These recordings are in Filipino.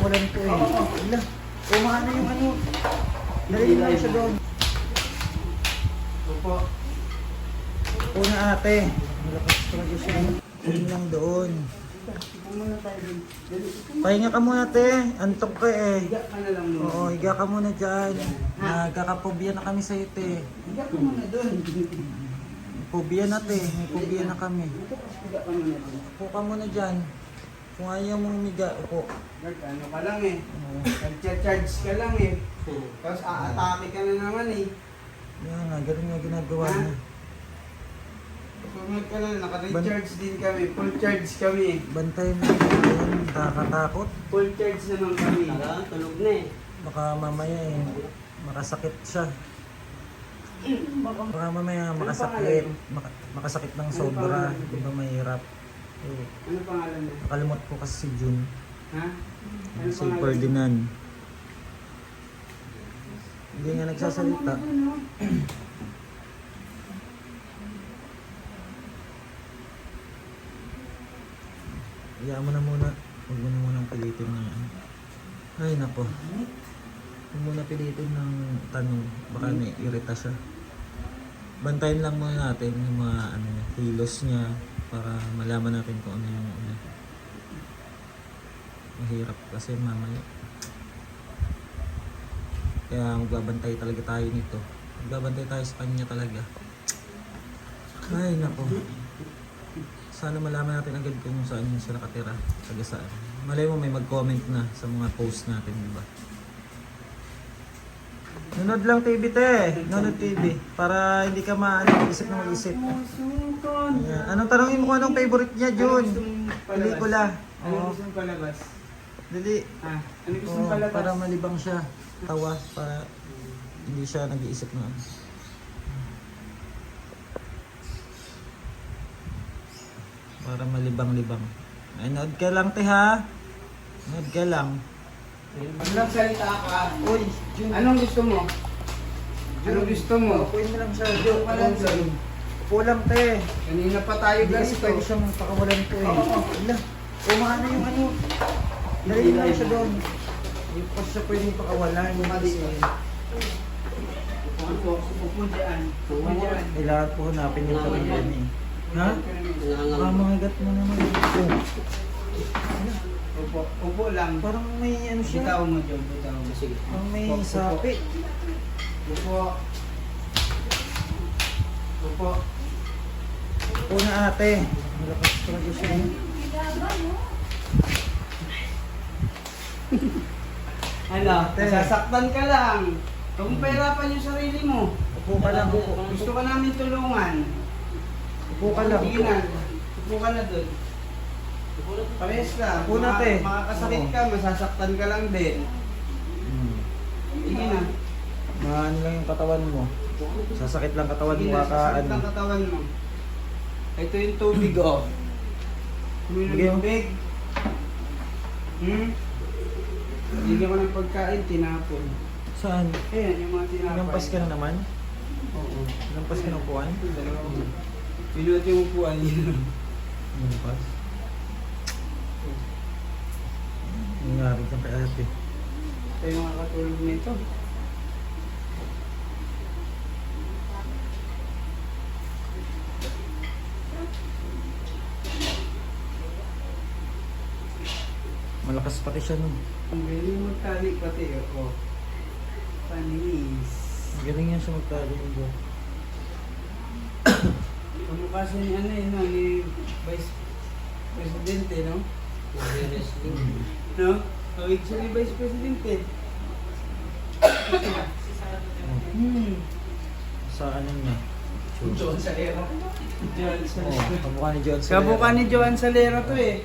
pakawalan ko eh. Ala, umahan na yung ano. Dali lang siya doon. Opo. Una ate. Malakas talaga siya. Yun lang doon. Pahinga ka muna te. Antok ka eh. Higa ka na lang muna. Oo, higa ka muna dyan. Nagkakapobia na kami sa'yo te. Higa ka muna dun. Pobia na te. May pobia na kami. Higa ka muna dun. Upo ka muna dyan. Kung ayaw mong umiga, upo. Gag, ano ka lang eh. Nag-charge ka lang eh. Tapos aatake ka na naman eh. Yan nga, ganun nga ginagawa niya. Sumunod ka na, naka-recharge din kami. Full charge kami eh. Bantay mo yun. Nakakatakot. Full charge naman kami. tulog na eh. Baka mamaya eh, makasakit siya. Baka mamaya makasakit. Maka- makasakit ng sobra. Di ba mahirap? Eh, Ano pangalan mo? nakalimot ko kasi si Jun. Ha? Ano Si Ferdinand. Hindi nga nagsasalita. Hayaan mo na muna. Huwag mo na munang pilitin ng ano. Ay, nako. Huwag mo na pilitin ng tanong. Baka naiirita siya. Bantayan lang muna natin yung mga ano, kilos niya para malaman natin kung ano yung ano. Mahirap kasi mamaya. Kaya magbabantay talaga tayo nito. Magbabantay tayo sa kanya talaga. Ay, nako. Sana malaman natin agad kung saan yun siya nakatira. Taga saan. Malay mo may mag-comment na sa mga post natin, di ba? Nunod lang TV te. Nunod TV. Para hindi ka maano, isip na mag-isip. Ayan. Anong tanongin mo kung anong favorite niya, Jun? Pelikula. Ano Oo. gusto mong palabas? Dali. Ah, ano gusto Oo, mong palabas? para malibang siya. Tawa. Para hindi siya nag-iisip na ano. Para malibang-libang. Ay, nood ka lang, te, ha? Nood ka lang. Ilang salita ka. Uy, Jun. Anong gusto mo? Anong gusto mo? Upuin mo lang siya, Jun. Upo lang siya. Upo lang, te. Kanina pa tayo Hindi kasi ganito. pwede siyang pakawalan ko eh. Oo. Ala, umahan na yung ano. Dali lang siya doon. Hindi pa siya pwedeng pakawalan. Kasi Upo, upo dyan. Upo dyan. kailangan po hanapin yung pamilya niya. eh. Ha? Baka mangagat mo naman. Oh, Upo, upo lang. parang may ano siya. Bitaw mo dyan, bitaw mo. Sige. Parang may Upo, sapi. Upo. Upo. Upo na ate. Malakas siya. eh. Ano? Ate. Sasaktan ka lang. Kung pahirapan yung sarili mo. Upo ka lang. Upo, Gusto ka namin tulungan. upo ka lang. Na. Upo ka na dun. Lang. Upo na, Maka- te. Makakasakit ka, masasaktan ka lang din. Hmm. Sige na. Maano lang yung katawan mo. Sasakit lang katawan mo. sasakit ano. ang katawan mo. Ito yung tubig, oh. Uminom Bigyan mo. tubig. Hmm? Bigyan ko ng pagkain, tinapon. Saan? Ayan, yung mga tinapay. Inampas ka na naman? Oo. Inampas ka ng puwan? Pinuot yung upuan niya. Inampas? Nangyari dyan kay ate. Ito yung mga katulog nito. Malakas pati siya nun. Ang galing magtali pati, oh. Panis. Galing yan siya magtali yung buhok. Kamukha siya ni ano eh, no? Ni Vice Presidente, no? No? Kawig siya ni Vice Presidente. Hmm. Sa ano niya? John Salera. John Oo, Salera. kamukha ni John Solera. Kamukha ni Joan Salera to eh.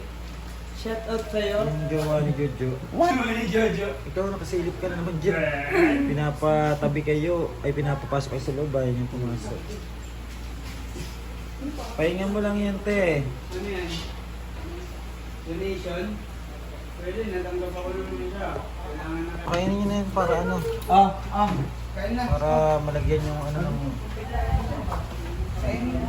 Shout out sa'yo. Yung jowa ni Jojo. What? ni Jojo. Ikaw nakasilip ka na naman dyan. Pinapatabi kayo, ay pinapapasok kayo sa loob, ayaw niyong pumasok. Pahinga mo lang yan, te. Ano yan? Donation? Pwede, natanggap ako naman siya. Kailangan na Kainin niyo na yan para ano, Ah, ah. Kain na. para malagyan yung ano ng... Kain na.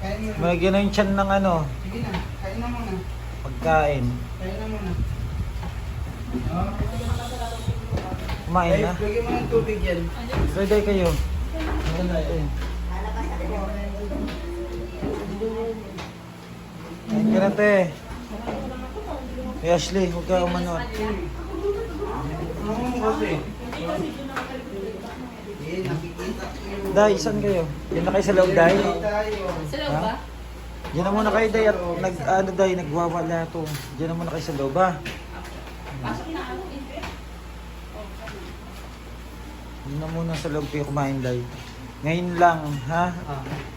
Kain na. Malagyan na yung tiyan ng ano, Sige na. Kain na muna. pagkain. Kain na muna. Ah. Kumain Ay, na. lagyan mo ng tubig yan. Ready kayo. Ano natin? Kain ka na, te. Hey, Ashley, huwag ka. Ano? Eh, yung... Day, saan kayo? Diyan na kayo sa loob, Day? Sa loob ba? Diyan na muna kayo, Day. At nag, ano, Day, nagwawala to. Diyan na muna kayo sa loob, ha? Pasok na ako. Diyan na muna sa loob kayo kumain, Day. Ngayon lang, ha?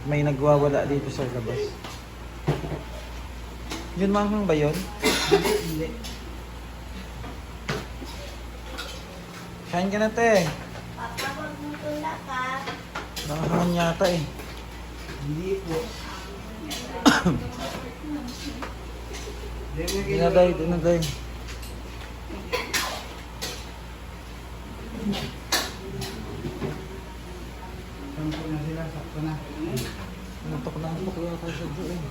May nagwawala dito sa labas. Yun manghang ba yun? Hindi. Kain ka na, te. Papa, wag mo tulak ka. Nakahangan yata eh. Hindi po. Hindi mo Doon na, Day. Doon na, Day. Sampo na sila, sakto na. Natok na kaya kayo sa Diyo eh.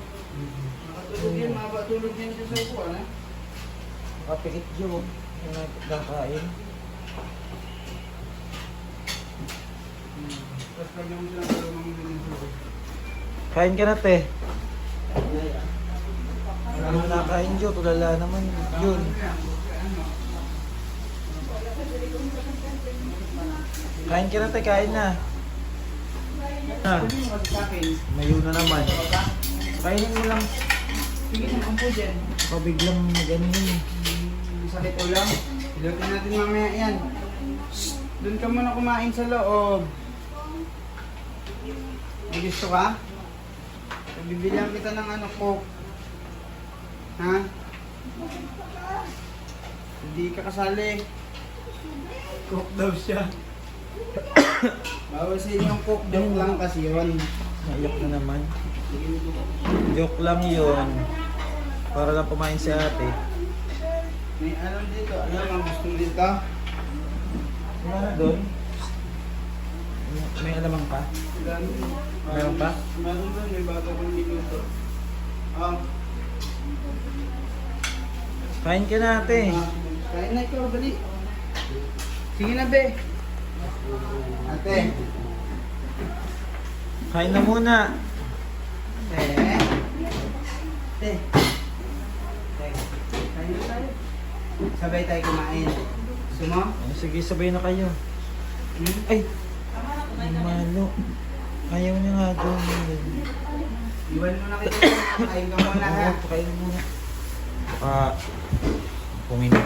Nakatulog yan dyan sa upuan, ha? Kapikit Diyo. Yung nagkakain. Tapos lagyan mo silang kalumang din yung tulog. Kain ka na, te. Ano na kain Diyo? Tulala naman yun. Kain ka na, te. Kain na. Ah, mayo na naman. Kainin mo lang. Sige na, umpo dyan. Pabiglang mag-ano yun. Hmm, Sakit ulam. Ilutin natin mamaya yan. Shh! Doon ka muna kumain sa loob. May gusto ka? Bibilihan kita ng ano, coke. Ha? Hindi ka kasali. Coke daw siya. Bawal sa inyong coke, joke lang kasi yun. Naiyak na naman. Joke lang yun. Para lang pumain si ate. May ano dito, alam ang gusto dito? Ano na doon? May alamang pa? Meron pa? Meron doon, may bago kong niluto. Ah, Kain ka na ate. kain na ikaw, dali. Sige na, be. Ate. Kain na muna. Ate. Ate. Kain na tayo. Sabay tayo kumain. Gusto mo? Eh, Sige, sabay na kayo. Hmm? Ay! Malo. Ayaw niya nga doon. Iwan mo na kita. Kain ka muna ha. Kain muna. Ah, puminit.